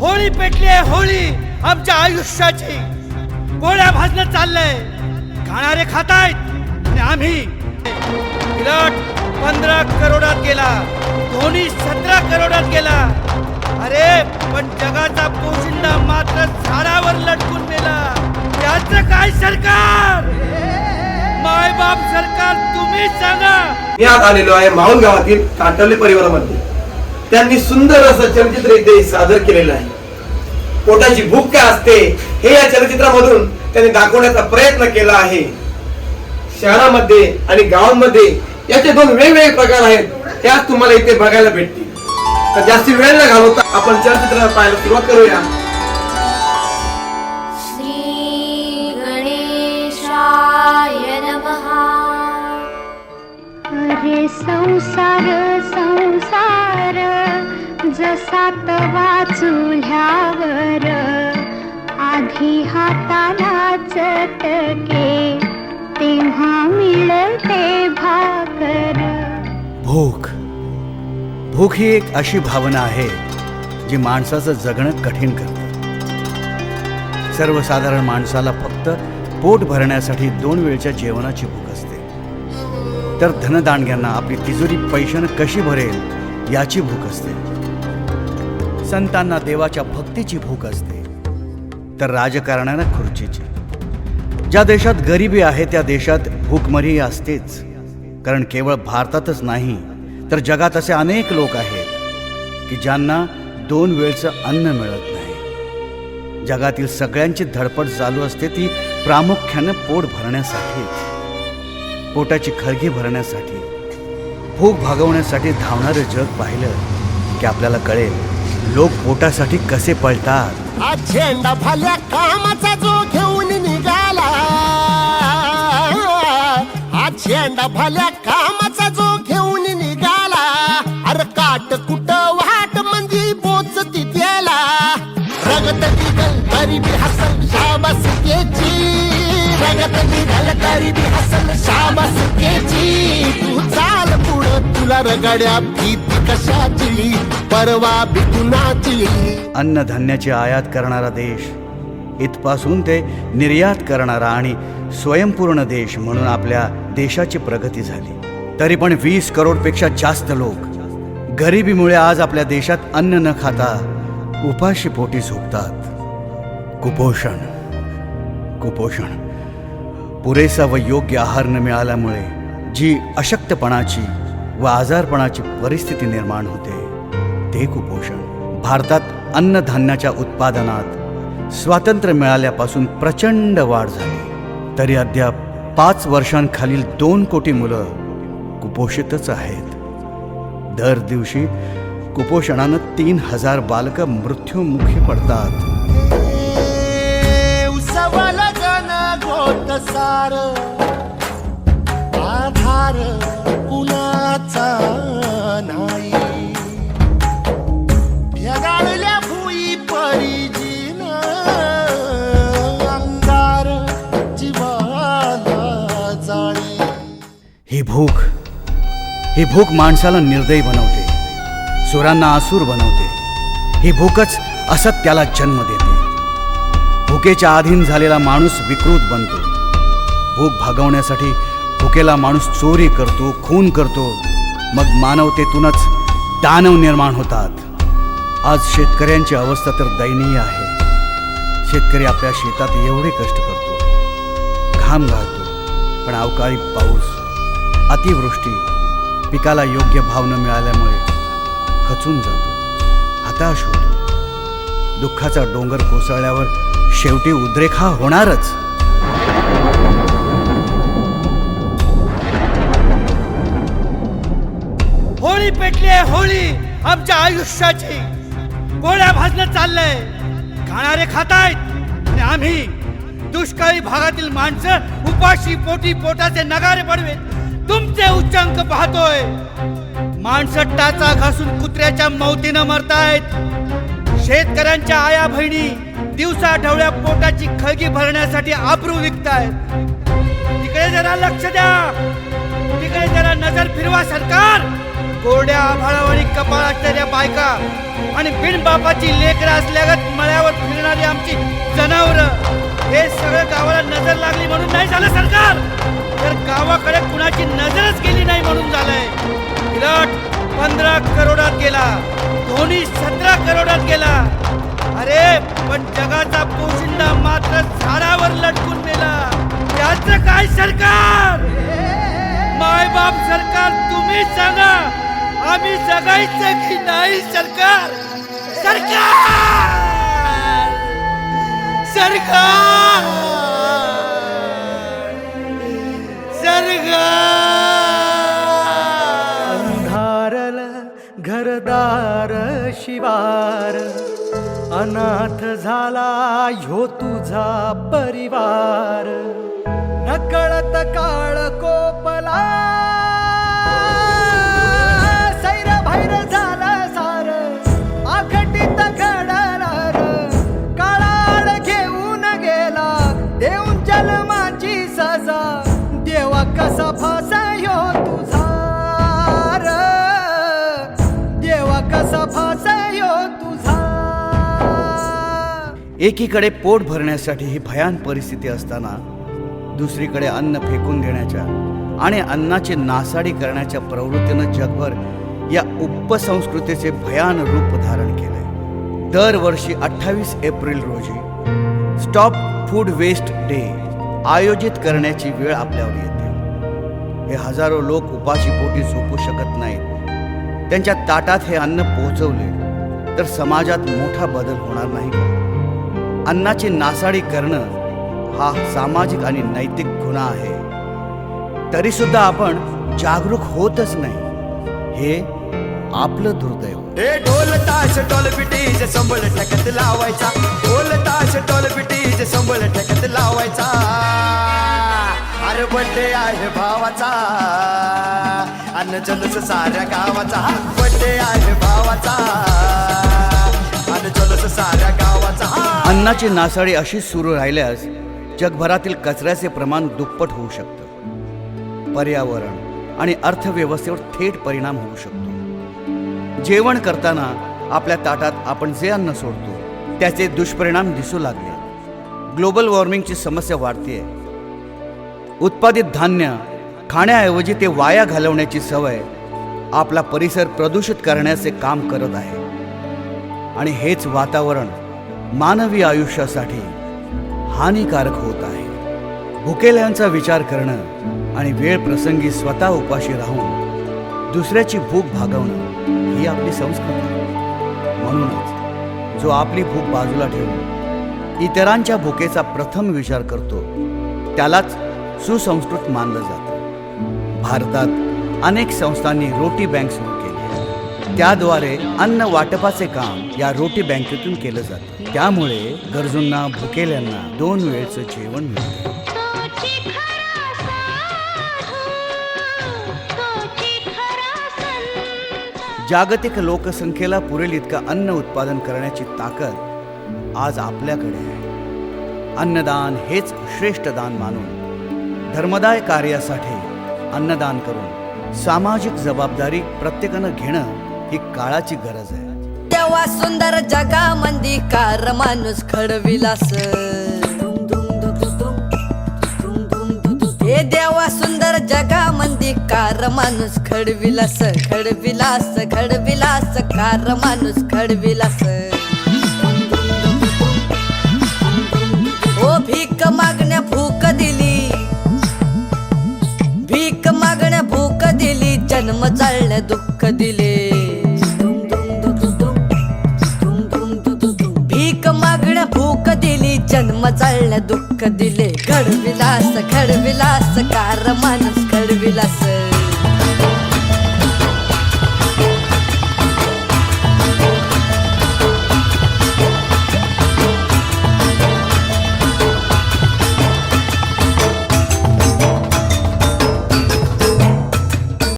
होळी पेटली आहे होळी आमच्या आयुष्याची. गोळ्या भाजणं चाललंय. खाणारे खातायत. आणि आम्ही विराट पंधरा करोडात गेला. धोनी सतरा करोडात गेला. अरे पण जगाचा पोशिंदा मात्र झाडावर लटकून मेला. त्याचं काय सरकार? माय बाप सरकार तुम्ही सांगा. मी आज आलेलो आहे माऊल गावातील काटवले परिवारामध्ये. त्यांनी सुंदर असं चलचित्र इथे सादर केलेलं आहे. पोटाची भूक काय असते हे या चलचित्रामधून त्यांनी दाखवण्याचा प्रयत्न केला आहे. शहरामध्ये आणि गावांमध्ये याचे दोन वेगवेगळे प्रकार आहेत त्याच तुम्हाला इथे बघायला भेटतील. तर जास्ती वेळ न घालवता आपण चलचित्र पाहायला सुरुवात करूया. श्री गणेशाय नमः. अरे संसार संसार जसा तवा चुल्यावर आधी हाताला चटके तेव्हा मिळते भाकर. भूक भूक ही एक अशी भावना आहे जी माणसाचं जगणं कठीण करते. सर्वसाधारण माणसाला फक्त पोट भरण्यासाठी दोन वेळच्या जेवणाची भूक तर धनदांडग्यांना आपली तिजोरी पैशानं कशी भरेल याची भूक असते. संतांना देवाच्या भक्तीची भूक असते. तर राजकारण्यांना खुर्चीची. ज्या देशात गरिबी आहे त्या देशात भूकमरी असतेच. कारण केवळ भारतातच नाही तर जगात असे अनेक लोक आहेत की ज्यांना दोन वेळचं अन्न मिळत नाही. जगातील सगळ्यांची धडपड चालू असते ती प्रामुख्यानं पोट भरण्यासाठीच. पोटाची खळगी भरण्यासाठी भूक भागवण्यासाठी धावणारं जग पाहिलं की आपल्याला कळेल लोक पोटासाठी कसे पळतात. आज झेंडा फाल्या कामाचा जो घेऊन निघाला. आज झेंडा फाल्या कामाचा जो घेऊन निघाला. अरे काट कुट वाट म्हणजे बोच तिथेला रगत निघल गरीबी हसल शाबास रगत निघल तरी बी हसल शाबास केची. तू चाल पुढं तुला रगड्या भीती कशाची? परवा बिकुनाची अन्नधान्याची आयात करणारा देश इथपासून ते निर्यात करणारा आणि स्वयंपूर्ण देश म्हणून आपल्या देशाची प्रगती झाली. तरी पण वीस करोडपेक्षा जास्त लोक गरिबीमुळे आज आपल्या देशात अन्न न खाता उपाशी पोटी झोपतात. कुपोषण कुपोषण. पुरेसा व योग्य आहार न मिळाल्यामुळे जी अशक्तपणाची व आजारपणाची परिस्थिती निर्माण होते ते कुपोषण. भारतात अन्नधान्याच्या उत्पादनात स्वातंत्र्य मिळाल्यापासून प्रचंड वाढ झाली. तरी अद्याप पाच वर्षांखालील दोन कोटी मुलं कुपोषितच आहेत. दर दिवशी कुपोषणानं तीन हजार बालकं मृत्युमुखी पडतात. सार आधार कुणाचा नाही? फेगाळल्या भुई परिजीन अंगार जीवाला जाळी. ही भूक ही भूक माणसाला निर्दयी बनवते सुरांना आसूर बनवते. ही भूकच असत्याला जन्म देते. भुकेच्या अधीन झालेला माणूस विकृत बनतो. भूक भागवण्यासाठी भुकेला माणूस चोरी करतो खून करतो. मग मानवतेतूनच दानव निर्माण होतात. आज शेतकऱ्यांची अवस्था तर दयनीय आहे. शेतकरी आपल्या शेतात एवढे कष्ट करतो. घाम घालतो पण अवकाळी पाऊस अतिवृष्टी पिकाला योग्य भाव न मिळाल्यामुळे खचून जातो. हताश होतो. दुःखाचा डोंगर कोसळल्यावर शेवटी उद्रेखा होणारच. होळी आहे होळी आमच्या आयुष्याची. गोळ्या भाजणं चाललंय. खाणारे खातायत. आणि आम्ही दुष्काळी भागातील माणसं उपाशी पोटी पोटाचे नगारे पडवे तुमचे उच्चांक पाहतोय. माणसं टाचा घासून कुत्र्याच्या मौतीनं मरतायत. शेतकऱ्यांच्या आया बहिणी दिवसा आठवड्या पोटाची खळगी भरण्यासाठी आबरू विकतायत. तिकडे जरा लक्ष द्या. तिकडे जरा नजर फिरवा सरकार. कोरड्या आणि कपाळ असणाऱ्या बायका आणि बिनबापाची लेकरं असल्यागत मळ्यावर फिरणारी आमची जनावर हे सगळं गावाला नजर लागली म्हणून नाही झालं सरकार. तर गावाकडे कुणाची नजरच गेली नाही म्हणून झालंय. विराट पंधरा करोडात गेला धोनी सतरा करोडात गेला. अरे पण जगाचा पोशिंदा मात्र झाडावर लटकून मेला. त्याच काय सरकार? मायबाप सरकार तुम्ही सांगा. जायचं की नाही सरकार? सरकार! सरकार! सरकार! अंधारल घरदार शिवार अनाथ झाला ह्यो तुझा परिवार. नकळत काळ कोपला एकीकडे पोट भरण्यासाठी ही भयान परिस्थिती असताना दुसरीकडे अन्न फेकून देण्याच्या आणि अन्नाची नासाडी करण्याच्या प्रवृत्तीनं जगभर या उपसंस्कृतीचे भयान रूप धारण केले दरवर्षी अठ्ठावीस एप्रिल रोजी स्टॉप फूड वेस्ट डे आयोजित करण्याची वेळ आपल्यावर येते. हे हजारो लोक उपाशी पोटी झोपू शकत नाहीत. त्यांच्या ताटात हे अन्न पोहोचवले तर समाजात मोठा बदल होणार नाही. का? अन्नाची नासाडी करणं हा सामाजिक आणि नैतिक गुन्हा आहे. तरी सुद्धा आपण जागरूक होतच नाही. हे आपलं दुर्दैव. ए ढोल ताश टोल पिटीज संबळ ठकत लावायचा. ढोल ताश टोल पिटीज संबळ ठकत लावायचा. अरे बड्डे आहे भावाचा. अन्न जलस साऱ्या गावाचा. बड्डे आहे भावाचा. अन्नाची नासाडी अशीच सुरू राहिल्यास जगभरातील कचऱ्याचे प्रमाण दुप्पट होऊ शकतं. पर्यावरण आणि अर्थव्यवस्थेवर थेट परिणाम होऊ शकतो. जेवण करताना आपल्या ताटात आपण जे अन्न सोडतो त्याचे दुष्परिणाम दिसू लागले. ग्लोबल वॉर्मिंगची समस्या वाढते उत्पादित धान्य खाण्याऐवजी ते वाया घालवण्याची सवय आपला परिसर प्रदूषित करण्याचे काम करत आहे. आणि हेच वातावरण मानवी आयुष्यासाठी हानिकारक होत आहे. भुकेल्यांचा विचार करणं आणि वेळ प्रसंगी स्वतः उपाशी राहून दुसऱ्याची भूक भागवणं ही आपली संस्कृती. म्हणूनच जो आपली भूक बाजूला ठेवून इतरांच्या भुकेचा प्रथम विचार करतो त्यालाच सुसंस्कृत मानलं जातं. भारतात अनेक संस्थांनी रोटी बँक सुरू केली. त्याद्वारे अन्न वाटपाचे काम या रोटी बँकेतून केलं जातं. त्यामुळे गरजूंना भुकेल्यांना दोन वेळचं जेवण मिळतं. जागतिक लोकसंख्येला पुरेल इतकं अन्न उत्पादन करण्याची ताकद आज आपल्याकडे आहे. अन्नदान हेच श्रेष्ठ दान मानून धर्मदाय कार्यासाठी अन्नदान करून सामाजिक जबाबदारी प्रत्येकानं घेणं ही काळाची गरज आहे. तेव्हा सुंदर जगामंदी कार माणूस खडविलास हे देवा सुंदर जगामंदी कार माणूस खडविलास खडविलास खडविलास कार माणूस खडविलास ओ भीक मागण्या भूक दिली. भीक मागण्या भूक दिली. जन्म चालण्या दुःख दिली. जन्म चालण्या दुःख दिले घडविलास घडविलास कार माणूस